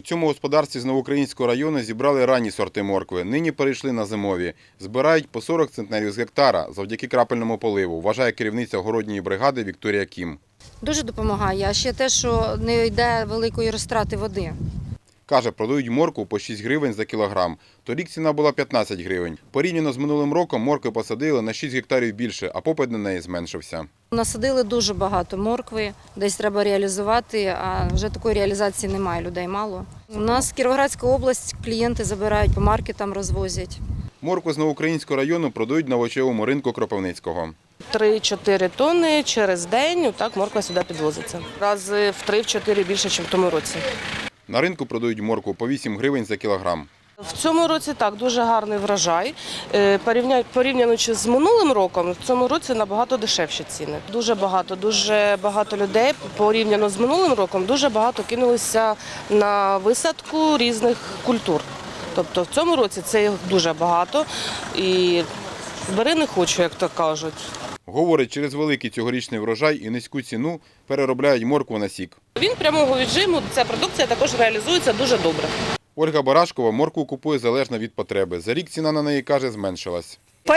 У цьому господарстві з Новоукраїнського району зібрали ранні сорти моркви. Нині перейшли на зимові. Збирають по 40 центнерів з гектара завдяки крапельному поливу, вважає керівниця городньої бригади Вікторія Кім. Дуже допомагає. А ще те, що не йде великої розтрати води. Каже, продають моркву по 6 гривень за кілограм. Торік ціна була 15 гривень. Порівняно з минулим роком моркви посадили на 6 гектарів більше, а попит на неї зменшився. Насадили дуже багато моркви, десь треба реалізувати, а вже такої реалізації немає, людей мало. У нас Кіровоградська область, клієнти забирають по маркетам, розвозять. Моркву з Новоукраїнського району продають на овочевому ринку Кропивницького. 3-4 тонни через день так морква сюди підвозиться. Рази в 3-4 більше, ніж в тому році. На ринку продають моркву по 8 гривень за кілограм. В цьому році так дуже гарний врожай. Е, порівня- з минулим роком, в цьому році набагато дешевші ціни. Дуже багато, дуже багато людей порівняно з минулим роком, дуже багато кинулися на висадку різних культур. Тобто в цьому році це дуже багато і бери не хочу, як то кажуть. Говорить, через великий цьогорічний врожай і низьку ціну переробляють моркву на сік. Він прямого віджиму, ця продукція також реалізується дуже добре. Ольга Барашкова моркву купує залежно від потреби. За рік ціна на неї, каже, зменшилась. по.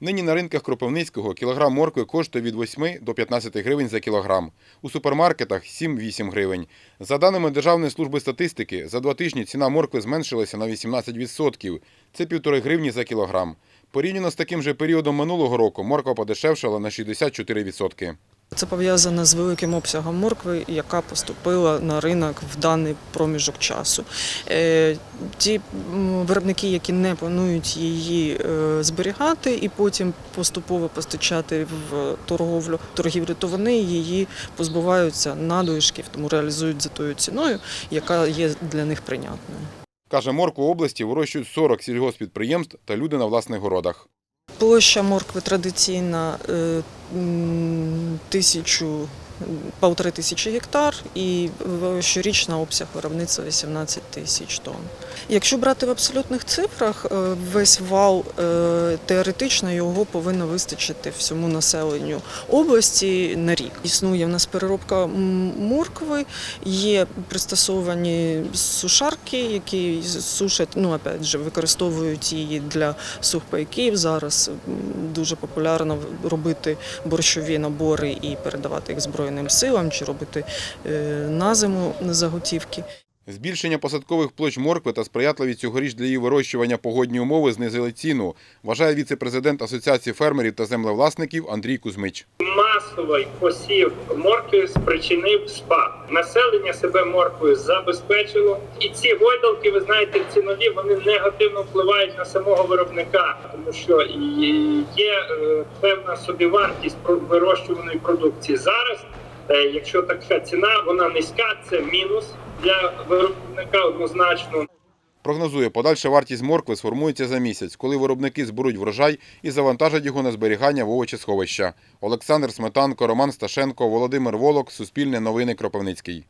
Нині на ринках Кропивницького кілограм моркви коштує від 8 до 15 гривень за кілограм. У супермаркетах 7-8 гривень. За даними Державної служби статистики, за два тижні ціна моркви зменшилася на 18%. Це півтори гривні за кілограм. Порівняно з таким же періодом минулого року морква подешевшала на 64%. Це пов'язано з великим обсягом моркви, яка поступила на ринок в даний проміжок часу. Е, Ті виробники, які не планують її е, зберігати і потім поступово постачати в торговлю торгівлю, то вони її позбуваються надлишків, тому реалізують за тою ціною, яка є для них прийнятною. Каже, морку області вирощують 40 сільгоспідприємств та люди на власних городах. Площа моркви традиційна е, тисячу. Полтори тисячі гектар і щорічна обсяг виробництва 18 тисяч тонн. Якщо брати в абсолютних цифрах, е, весь вал е, теоретично його повинно вистачити всьому населенню області на рік. Існує в нас переробка моркви, є пристосовані сушарки, які сушать, ну опять же, використовують її для сухпайків. Зараз дуже популярно робити борщові набори і передавати їх Збройним силам чи робити е, на зиму заготівки. Збільшення посадкових площ моркви та сприятливі цьогоріч для її вирощування погодні умови знизили ціну, вважає віце-президент Асоціації фермерів та землевласників Андрій Кузьмич. масовий посів моркви спричинив спад. Населення себе морквою забезпечило, і ці гойдалки, ви знаєте, цінові вони негативно впливають на самого виробника, тому що є е, певна собівартість вирощуваної продукції. Зараз, якщо така ціна, вона низька, це мінус для виробника однозначно. Прогнозує, подальша вартість моркви сформується за місяць, коли виробники зберуть врожай і завантажать його на зберігання в овочесховища. Олександр Сметанко, Роман Сташенко, Володимир Волок, Суспільне новини Кропивницький.